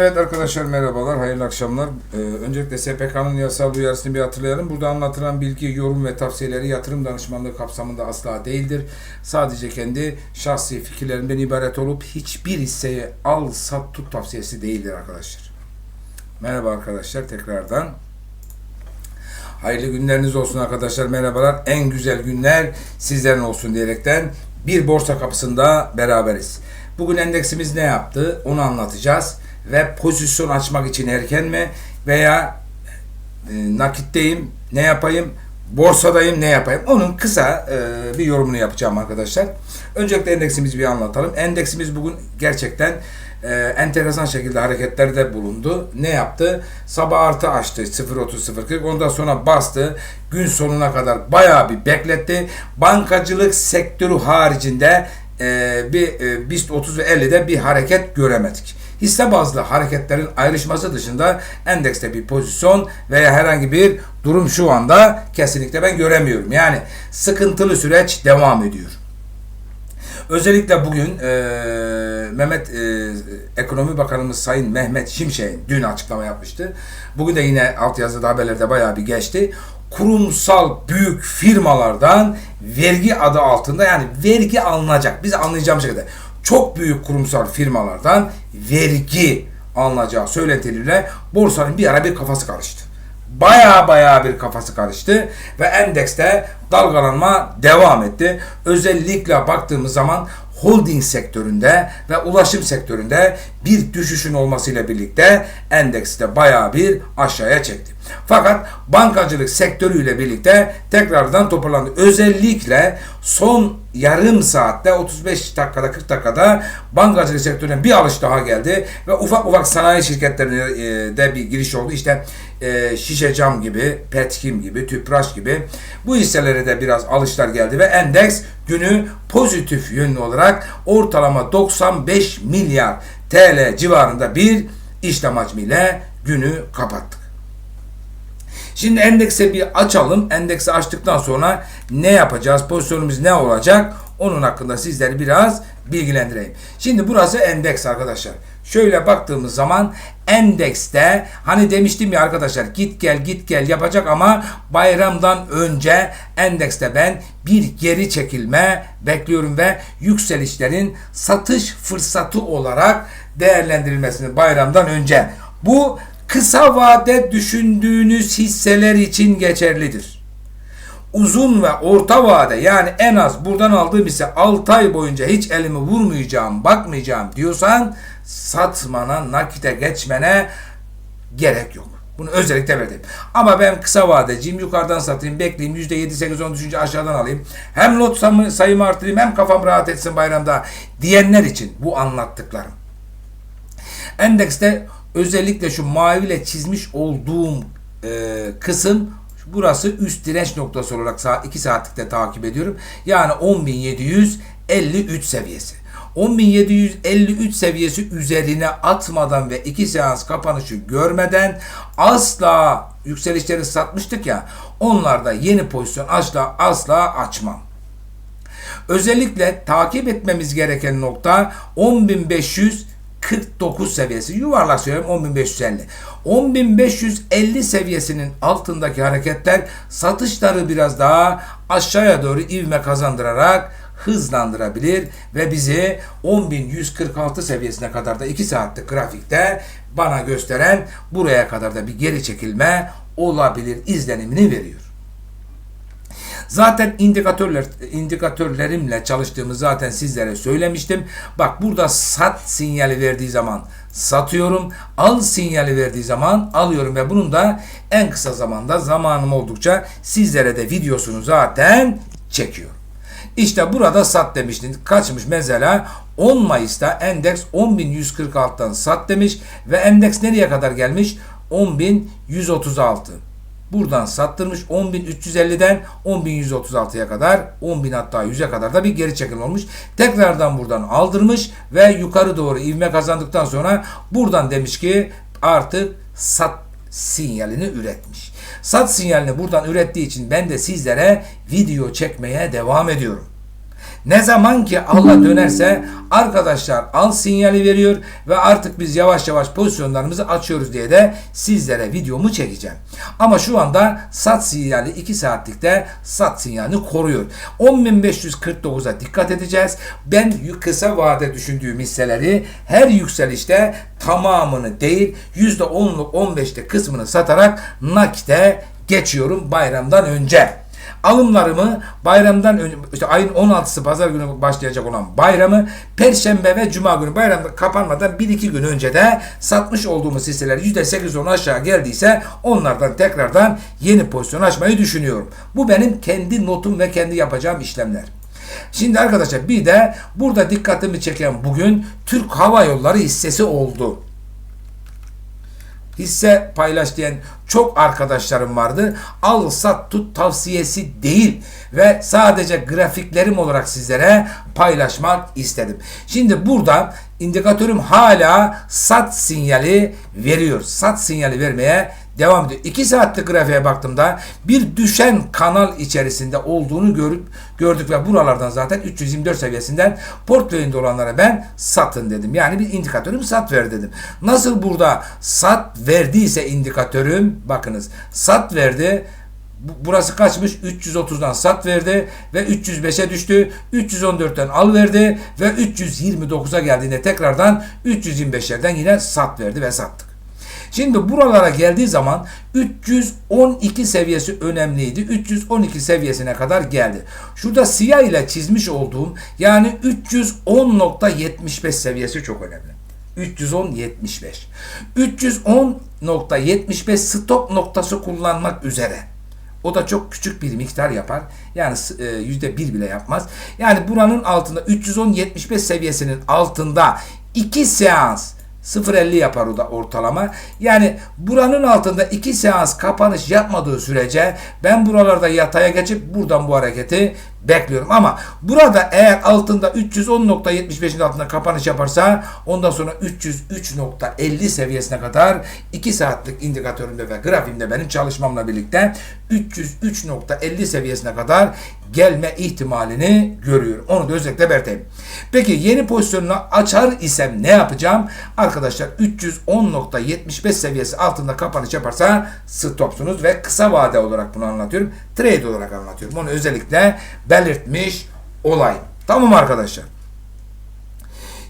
Evet arkadaşlar merhabalar, hayırlı akşamlar. Ee, öncelikle SPK'nın yasal uyarısını bir hatırlayalım. Burada anlatılan bilgi, yorum ve tavsiyeleri yatırım danışmanlığı kapsamında asla değildir. Sadece kendi şahsi fikirlerimden ibaret olup hiçbir hisseyi al, sat, tut tavsiyesi değildir arkadaşlar. Merhaba arkadaşlar tekrardan. Hayırlı günleriniz olsun arkadaşlar. Merhabalar. En güzel günler sizlerin olsun diyerekten bir borsa kapısında beraberiz. Bugün endeksimiz ne yaptı? Onu anlatacağız. Ve pozisyon açmak için erken mi? Veya e, nakitteyim ne yapayım? Borsadayım ne yapayım? Onun kısa e, bir yorumunu yapacağım arkadaşlar. Öncelikle endeksimizi bir anlatalım. Endeksimiz bugün gerçekten e, enteresan şekilde hareketlerde bulundu. Ne yaptı? Sabah artı açtı 0.30-0.40 ondan sonra bastı. Gün sonuna kadar bayağı bir bekletti. Bankacılık sektörü haricinde e, bir e, BIST 30 ve 50'de bir hareket göremedik. Hisse bazlı hareketlerin ayrışması dışında endekste bir pozisyon veya herhangi bir durum şu anda kesinlikle ben göremiyorum. Yani sıkıntılı süreç devam ediyor. Özellikle bugün e, Mehmet e, Ekonomi Bakanımız Sayın Mehmet Şimşek'in dün açıklama yapmıştı. Bugün de yine altyazıda haberlerde bayağı bir geçti. Kurumsal büyük firmalardan vergi adı altında yani vergi alınacak. Biz anlayacağımız şekilde çok büyük kurumsal firmalardan vergi alınacağı söylentiyle borsanın bir ara bir kafası karıştı. Baya baya bir kafası karıştı ve endekste dalgalanma devam etti. Özellikle baktığımız zaman holding sektöründe ve ulaşım sektöründe bir düşüşün olmasıyla birlikte endekste baya bir aşağıya çekti. Fakat bankacılık sektörüyle birlikte tekrardan toparlandı. Özellikle son yarım saatte 35 dakikada 40 dakikada bankacılık sektörüne bir alış daha geldi ve ufak ufak sanayi şirketlerine e, de bir giriş oldu. İşte e, şişe cam gibi, petkim gibi, tüpraş gibi bu hisselere de biraz alışlar geldi ve endeks günü pozitif yönlü olarak ortalama 95 milyar TL civarında bir işlem hacmiyle günü kapattık. Şimdi endekse bir açalım. Endeksi açtıktan sonra ne yapacağız? Pozisyonumuz ne olacak? Onun hakkında sizleri biraz bilgilendireyim. Şimdi burası endeks arkadaşlar. Şöyle baktığımız zaman endekste hani demiştim ya arkadaşlar git gel git gel yapacak ama bayramdan önce endekste ben bir geri çekilme bekliyorum ve yükselişlerin satış fırsatı olarak değerlendirilmesini bayramdan önce. Bu kısa vade düşündüğünüz hisseler için geçerlidir. Uzun ve orta vade yani en az buradan aldığım ise 6 ay boyunca hiç elimi vurmayacağım, bakmayacağım diyorsan satmana, nakite geçmene gerek yok. Bunu özellikle verdim. Ama ben kısa vadeciyim. Yukarıdan satayım, bekleyeyim. %7-8-10 düşünce aşağıdan alayım. Hem lot sayımı artırayım hem kafam rahat etsin bayramda diyenler için bu anlattıklarım. Endekste özellikle şu maviyle çizmiş olduğum e, kısım burası üst direnç noktası olarak saat 2 saatlikte takip ediyorum. Yani 10.753 seviyesi. 10.753 seviyesi üzerine atmadan ve 2 seans kapanışı görmeden asla yükselişleri satmıştık ya onlarda yeni pozisyon asla asla açmam. Özellikle takip etmemiz gereken nokta 10.500 49 seviyesi yuvarlak söylüyorum 10.550. 10.550 seviyesinin altındaki hareketler satışları biraz daha aşağıya doğru ivme kazandırarak hızlandırabilir ve bizi 10.146 seviyesine kadar da 2 saatlik grafikte bana gösteren buraya kadar da bir geri çekilme olabilir izlenimini veriyor. Zaten indikatörler indikatörlerimle çalıştığımı zaten sizlere söylemiştim. Bak burada sat sinyali verdiği zaman satıyorum. Al sinyali verdiği zaman alıyorum ve bunun da en kısa zamanda zamanım oldukça sizlere de videosunu zaten çekiyorum. İşte burada sat demiştin. Kaçmış mesela 10 Mayıs'ta endeks 10.146'dan sat demiş ve endeks nereye kadar gelmiş? 10.136. Buradan sattırmış 10.350'den 10.136'ya kadar 10.000 hatta 100'e kadar da bir geri çekilme olmuş. Tekrardan buradan aldırmış ve yukarı doğru ivme kazandıktan sonra buradan demiş ki artık sat sinyalini üretmiş. Sat sinyalini buradan ürettiği için ben de sizlere video çekmeye devam ediyorum. Ne zaman ki Allah dönerse arkadaşlar al sinyali veriyor ve artık biz yavaş yavaş pozisyonlarımızı açıyoruz diye de sizlere videomu çekeceğim. Ama şu anda sat sinyali 2 saatlikte sat sinyalini koruyor. 10.549'a dikkat edeceğiz. Ben kısa vade düşündüğüm hisseleri her yükselişte tamamını değil %10'luk 15'te kısmını satarak nakite geçiyorum bayramdan önce. Alımlarımı bayramdan önce işte ayın 16'sı pazar günü başlayacak olan bayramı perşembe ve cuma günü bayramda kapanmadan 1-2 gün önce de satmış olduğumuz hisseler %8-10 aşağı geldiyse onlardan tekrardan yeni pozisyon açmayı düşünüyorum. Bu benim kendi notum ve kendi yapacağım işlemler. Şimdi arkadaşlar bir de burada dikkatimi çeken bugün Türk Hava Yolları hissesi oldu hisse paylaş diyen çok arkadaşlarım vardı. Al sat tut tavsiyesi değil ve sadece grafiklerim olarak sizlere paylaşmak istedim. Şimdi burada indikatörüm hala sat sinyali veriyor. Sat sinyali vermeye devam ediyor. 2 saatlik grafiğe baktığımda bir düşen kanal içerisinde olduğunu görüp gördük ve buralardan zaten 324 seviyesinden portföyünde olanlara ben satın dedim. Yani bir indikatörüm sat ver dedim. Nasıl burada sat verdiyse indikatörüm bakınız sat verdi burası kaçmış? 330'dan sat verdi ve 305'e düştü. 314'ten al verdi ve 329'a geldiğinde tekrardan 325'lerden yine sat verdi ve sattık. Şimdi buralara geldiği zaman 312 seviyesi önemliydi. 312 seviyesine kadar geldi. Şurada siyah ile çizmiş olduğum yani 310.75 seviyesi çok önemli. 310.75. 310.75 stop noktası kullanmak üzere. O da çok küçük bir miktar yapar. Yani e, yüzde bir bile yapmaz. Yani buranın altında 310.75 seviyesinin altında 2 seans 0.50 yapar o da ortalama. Yani buranın altında 2 seans kapanış yapmadığı sürece ben buralarda yataya geçip buradan bu hareketi bekliyorum. Ama burada eğer altında 310.75'in altında kapanış yaparsa ondan sonra 303.50 seviyesine kadar 2 saatlik indikatörümde ve grafiğimde benim çalışmamla birlikte 303.50 seviyesine kadar gelme ihtimalini görüyorum. Onu da özellikle belirteyim. Peki yeni pozisyonunu açar isem ne yapacağım? Arkadaşlar 310.75 seviyesi altında kapanış yaparsa stopsunuz ve kısa vade olarak bunu anlatıyorum. Trade olarak anlatıyorum. Onu özellikle belirtmiş olayım. Tamam arkadaşlar.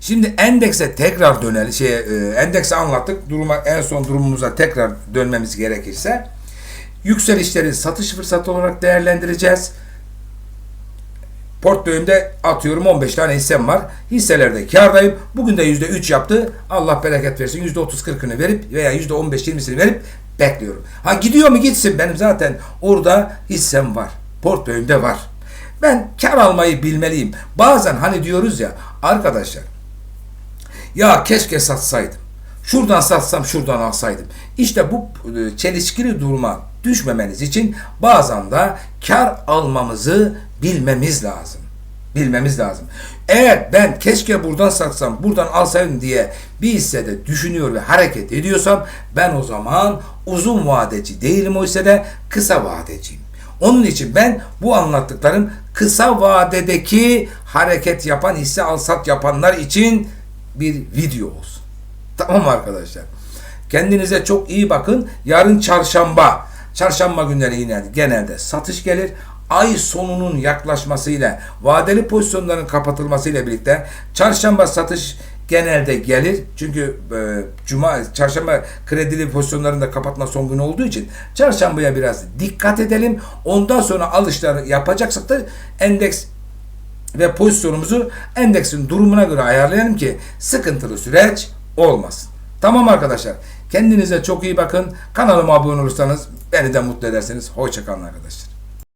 Şimdi endekse tekrar dönelim. Şey, e, endekse anlattık. Duruma en son durumumuza tekrar dönmemiz gerekirse yükselişleri satış fırsatı olarak değerlendireceğiz. Portföyümde atıyorum 15 tane hissem var. Hisselerde kardayım. Bugün de %3 yaptı. Allah bereket versin. %30-40'ını verip veya %15-20'sini verip bekliyorum. Ha gidiyor mu gitsin. Benim zaten orada hissem var. Portföyümde var. Ben kar almayı bilmeliyim. Bazen hani diyoruz ya arkadaşlar ya keşke satsaydım. Şuradan satsam şuradan alsaydım. İşte bu e, çelişkili duruma düşmemeniz için bazen de kar almamızı bilmemiz lazım. Bilmemiz lazım. Eğer ben keşke buradan satsam, buradan alsaydım diye bir hissede düşünüyor ve hareket ediyorsam ben o zaman uzun vadeci değilim o hissede kısa vadeciyim. Onun için ben bu anlattıklarım kısa vadedeki hareket yapan hisse al sat yapanlar için bir video olsun. Tamam arkadaşlar? Kendinize çok iyi bakın. Yarın çarşamba. Çarşamba günleri yine genelde satış gelir. Ay sonunun yaklaşmasıyla, vadeli pozisyonların kapatılmasıyla birlikte çarşamba satış genelde gelir. Çünkü e, cuma çarşamba kredili pozisyonların da kapatma son günü olduğu için çarşambaya biraz dikkat edelim. Ondan sonra alışları yapacaksak da endeks ve pozisyonumuzu endeksin durumuna göre ayarlayalım ki sıkıntılı süreç olmasın. Tamam arkadaşlar. Kendinize çok iyi bakın. Kanalıma abone olursanız beni de mutlu edersiniz. Hoşçakalın arkadaşlar.